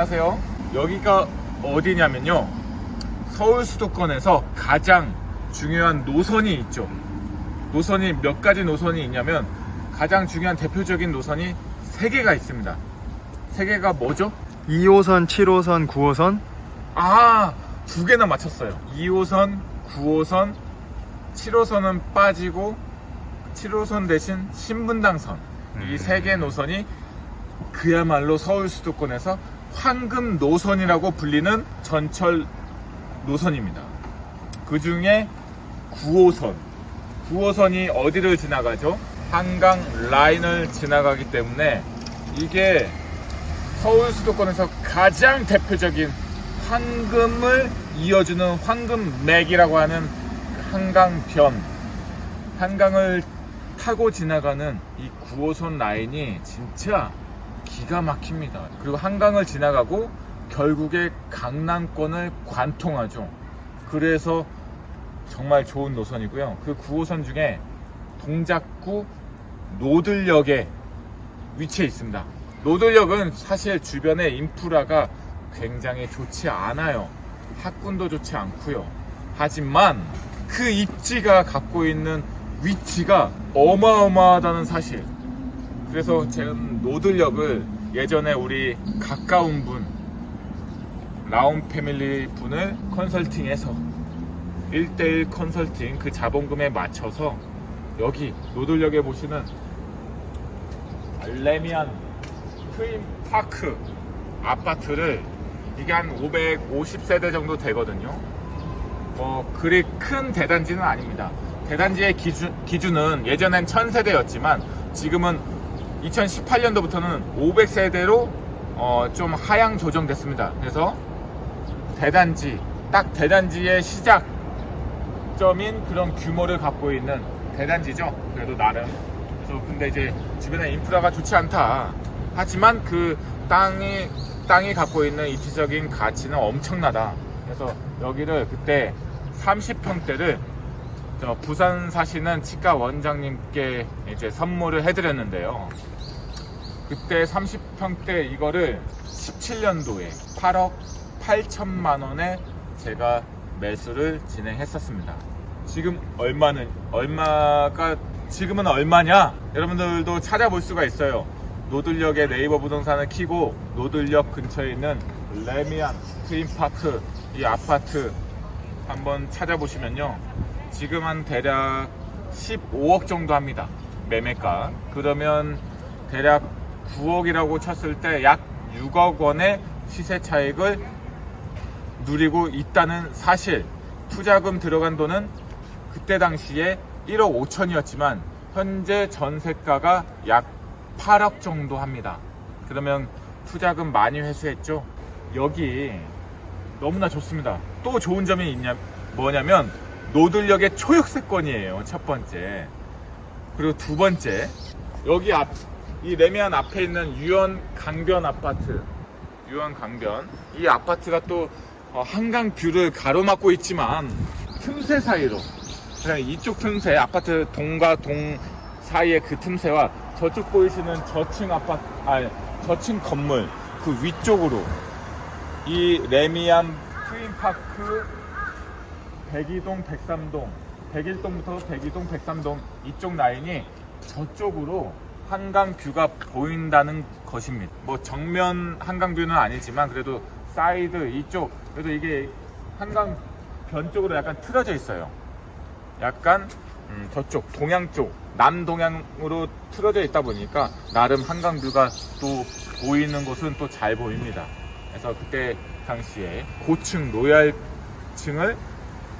안녕하세요. 여기가 어디냐면요. 서울 수도권에서 가장 중요한 노선이 있죠. 노선이 몇 가지 노선이 있냐면 가장 중요한 대표적인 노선이 세 개가 있습니다. 세 개가 뭐죠? 2호선, 7호선, 9호선 아, 두 개나 맞췄어요. 2호선, 9호선, 7호선은 빠지고 7호선 대신 신분당선. 이 세 개 노선이 그야말로 서울 수도권에서 황금 노선이라고 불리는 전철 노선입니다. 그 중에 9호선. 9호선이 어디를 지나가죠? 한강 라인을 지나가기 때문에 이게 서울 수도권에서 가장 대표적인 황금을 이어주는 황금맥이라고 하는 그 한강변 한강을 타고 지나가는 이 9호선 라인이 진짜 기가 막힙니다. 그리고 한강을 지나가고 결국에 강남권을 관통하죠. 그래서 정말 좋은 노선이고요. 그 9호선 중에 동작구 노들역에 위치해 있습니다. 노들역은 사실 주변에 인프라가 굉장히 좋지 않아요. 학군도 좋지 않고요. 하지만 그 입지가 갖고 있는 위치가 어마어마하다는 사실. 그래서 저는 노들역을 예전에 우리 가까운 분 라운 패밀리 분을 컨설팅해서 1대1 컨설팅 그 자본금에 맞춰서 여기 노들역에 보시는 레미안 트윈파크 아파트를 이게 한 550세대 정도 되거든요. 뭐 그리 큰 대단지는 아닙니다. 대단지의 기준, 기준은 예전엔 1000세대였지만 지금은 2018년도부터는 500세대로 어, 좀 하향 조정됐습니다. 그래서 대단지, 딱 대단지의 시작점인 그런 규모를 갖고 있는 대단지죠. 그래도 나름. 그래서 근데 이제 주변에 인프라가 좋지 않다. 하지만 그 땅이 땅이 갖고 있는 입지적인 가치는 엄청나다. 그래서 여기를 그때 30평대를 부산 사시는 치과 원장님께 이제 선물을 해드렸는데요. 그때 30평대 이거를 17년도에 8억 8천만 원에 제가 매수를 진행했었습니다. 지금 얼마는 얼마가 지금은 얼마냐? 여러분들도 찾아볼 수가 있어요. 노들역의 네이버 부동산을 키고 노들역 근처에 있는 레미안 트윈파크 이 아파트 한번 찾아보시면요. 지금 한 대략 15억 정도 합니다. 매매가. 그러면 대략 9억이라고 쳤을 때 약 6억 원의 시세 차익을 누리고 있다는 사실. 투자금 들어간 돈은 그때 당시에 1억 5천이었지만 현재 전세가가 약 8억 정도 합니다. 그러면 투자금 많이 회수했죠? 여기 너무나 좋습니다. 또 좋은 점이 있냐, 뭐냐면 노들역의 초역세권이에요. 첫 번째. 그리고 두 번째. 여기 앞, 이 레미안 앞에 있는 유원 강변 아파트. 유원 강변. 이 아파트가 또 어, 한강 뷰를 가로막고 있지만 틈새 사이로 이쪽 틈새 아파트 동과 동 사이의 그 틈새와 저쪽 보이시는 저층 아파트 아니 저층 건물 그 위쪽으로 이 레미안 트윈파크 백이동 백삼동 백일동부터 백이동 백삼동 이쪽 라인이 저쪽으로 한강 뷰가 보인다는 것입니다. 뭐 정면 한강 뷰는 아니지만 그래도 사이드 이쪽 그래도 이게 한강 변 쪽으로 약간 틀어져 있어요. 약간 음, 저쪽 동양 쪽 남동양으로 틀어져 있다 보니까 나름 한강 뷰가 또 보이는 곳은 또 잘 보입니다. 그래서 그때 당시에 고층 로얄층을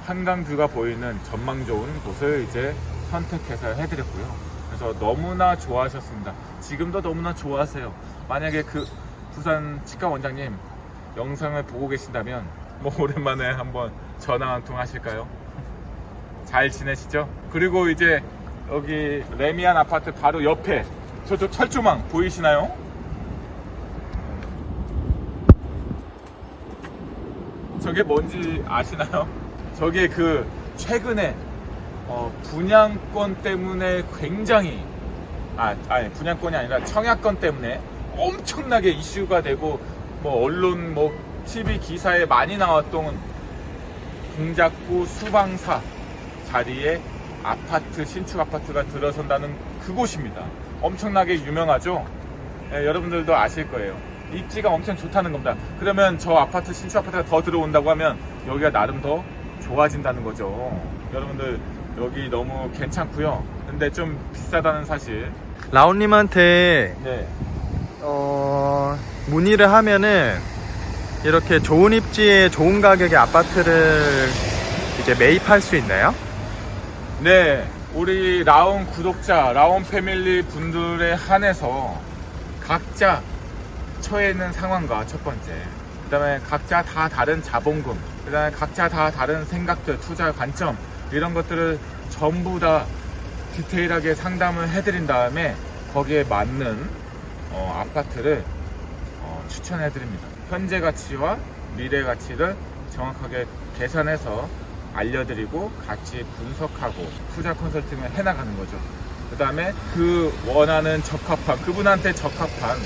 한강 뷰가 보이는 전망 좋은 곳을 이제 선택해서 해드렸고요. 그래서 너무나 좋아하셨습니다. 지금도 너무나 좋아하세요. 만약에 그 부산 치과 원장님 영상을 보고 계신다면 뭐 오랜만에 한번 전화 한 통 하실까요? 잘 지내시죠? 그리고 이제 여기 레미안 아파트 바로 옆에 저쪽 철조망 보이시나요? 저게 뭔지 아시나요? 저게 그 최근에 어, 분양권 때문에 굉장히 아, 아니 분양권이 아니라 청약권 때문에 엄청나게 이슈가 되고 뭐 언론 뭐 TV 기사에 많이 나왔던 동작구 수방사 자리에 아파트 신축 아파트가 들어선다는 그곳입니다. 엄청나게 유명하죠. 예, 여러분들도 아실 거예요. 입지가 엄청 좋다는 겁니다. 그러면 저 아파트 신축 아파트가 더 들어온다고 하면 여기가 나름 더 좋아진다는 거죠. 여러분들 여기 너무 괜찮고요. 근데 좀 비싸다는 사실. 라온님한테 네. 어, 문의를 하면은 이렇게 좋은 입지에 좋은 가격의 아파트를 이제 매입할 수 있나요? 네, 우리 라온 구독자, 라온 패밀리 분들에 한해서 각자 처해 있는 상황과 첫 번째, 그 다음에 각자 다 다른 자본금, 그 다음에 각자 다 다른 생각들, 투자 관점, 이런 것들을 전부 다 디테일하게 상담을 해드린 다음에 거기에 맞는 어, 아파트를 어, 추천해드립니다. 현재 가치와 미래 가치를 정확하게 계산해서 알려드리고 같이 분석하고 투자 컨설팅을 해나가는 거죠. 그 다음에 그 원하는 적합한, 그분한테 적합한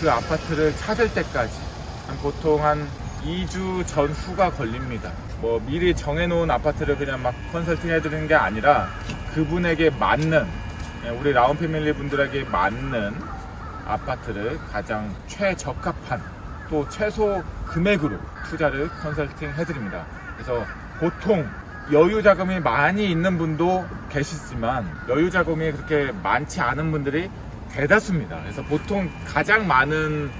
그 아파트를 찾을 때까지 한 보통 한 2주 전후가 걸립니다. 뭐 미리 정해놓은 아파트를 그냥 막 컨설팅 해드리는 게 아니라 그분에게 맞는, 예, 우리 라운 패밀리 분들에게 맞는 아파트를 가장 최적합한 또 최소 금액으로 투자를 컨설팅 해드립니다. 그래서 보통 여유 자금이 많이 있는 분도 계시지만 여유 자금이 그렇게 많지 않은 분들이 대다수입니다. 그래서 보통 가장 많은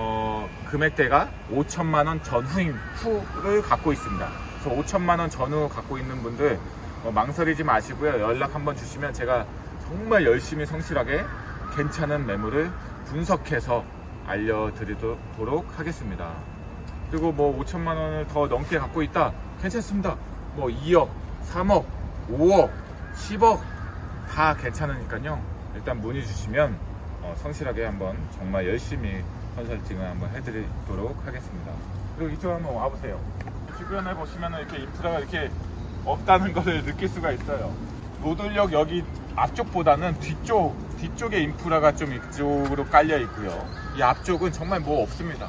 어, 금액대가 5천만 원 전후인 후를 갖고 있습니다. 그래서 5천만 원 전후 갖고 있는 분들 어, 망설이지 마시고요. 연락 한번 주시면 제가 정말 열심히 성실하게 괜찮은 매물을 분석해서 알려드리도록 하겠습니다. 그리고 뭐 5천만 원을 더 넘게 갖고 있다. 괜찮습니다. 뭐 2억, 3억, 5억, 10억 다 괜찮으니까요. 일단 문의 주시면 어, 성실하게 한번 정말 열심히 컨설팅을 한번 해드리도록 하겠습니다. 그리고 이쪽 한번 와보세요. 주변에 보시면 이렇게 인프라가 이렇게 없다는 것을 느낄 수가 있어요. 노들역 여기 앞쪽보다는 뒤쪽 뒤쪽에 인프라가 좀 이쪽으로 깔려 있고요. 이 앞쪽은 정말 뭐 없습니다.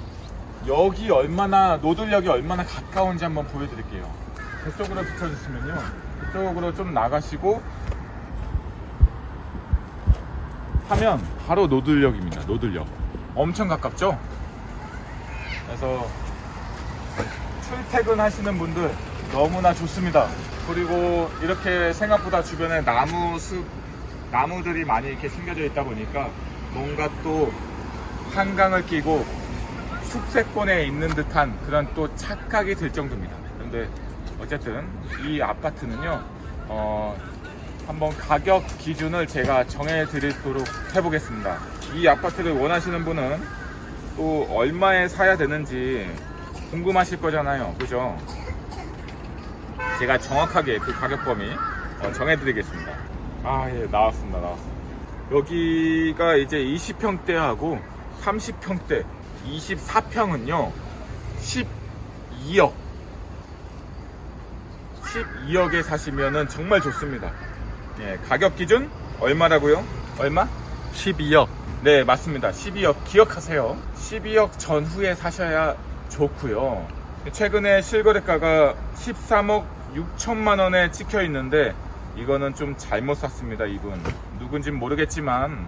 여기 얼마나 노들역이 얼마나 가까운지 한번 보여드릴게요. 그쪽으로 비춰주시면요. 그쪽으로 좀 나가시고 하면 바로 노들역입니다. 노들역. 엄청 가깝죠? 그래서 출퇴근하시는 분들 너무나 좋습니다. 그리고 이렇게 생각보다 주변에 나무 숲, 나무들이 많이 이렇게 심겨져 있다 보니까 뭔가 또 한강을 끼고 숲세권에 있는 듯한 그런 또 착각이 들 정도입니다. 그런데 어쨌든 이 아파트는요, 어, 한번 가격 기준을 제가 정해 드리도록 해보겠습니다. 이 아파트를 원하시는 분은 또 얼마에 사야 되는지 궁금하실 거잖아요. 그죠? 제가 정확하게 그 가격 범위 어, 정해 드리겠습니다. 아, 예, 나왔습니다. 나왔습니다. 여기가 이제 20평대하고 30평대, 24평은요, 12억. 12억에 사시면은 정말 좋습니다. 예, 가격 기준 얼마라고요? 얼마? 12억. 네, 맞습니다. 12억 기억하세요. 12억 전후에 사셔야 좋고요. 최근에 실거래가가 13억 6천만 원에 찍혀 있는데 이거는 좀 잘못 샀습니다, 이분. 누군진 모르겠지만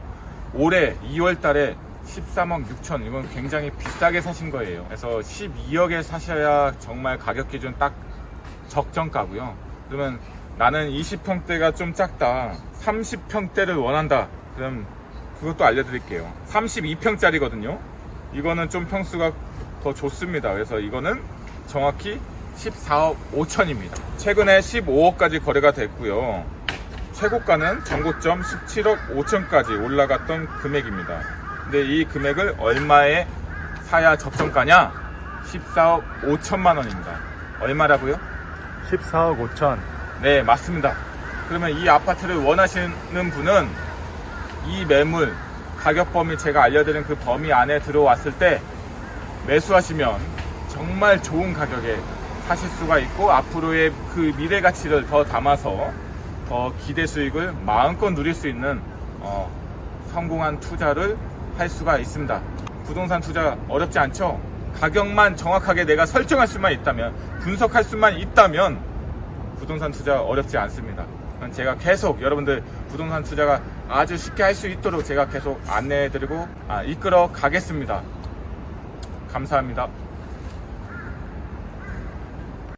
올해 2월 달에 13억 6천 이건 굉장히 비싸게 사신 거예요. 그래서 12억에 사셔야 정말 가격 기준 딱 적정가고요. 그러면 나는 20평대가 좀 작다. 30평대를 원한다. 그럼 그것도 알려드릴게요. 32평짜리거든요. 이거는 좀 평수가 더 좋습니다. 그래서 이거는 정확히 14억 5천입니다. 최근에 15억까지 거래가 됐고요. 최고가는 전고점 17억 5천까지 올라갔던 금액입니다. 근데 이 금액을 얼마에 사야 적정가냐? 14억 5천만 원입니다. 얼마라고요? 14억 5천. 네, 맞습니다. 그러면 이 아파트를 원하시는 분은 이 매물 가격 범위 제가 알려드린 그 범위 안에 들어왔을 때 매수하시면 정말 좋은 가격에 사실 수가 있고 앞으로의 그 미래 가치를 더 담아서 더 기대 수익을 마음껏 누릴 수 있는 어, 성공한 투자를 할 수가 있습니다. 부동산 투자 어렵지 않죠? 가격만 정확하게 내가 설정할 수만 있다면 분석할 수만 있다면 부동산 투자 어렵지 않습니다. 제가 계속 여러분들 부동산 투자가 아주 쉽게 할 수 있도록 제가 계속 안내해드리고 아, 이끌어 가겠습니다. 감사합니다.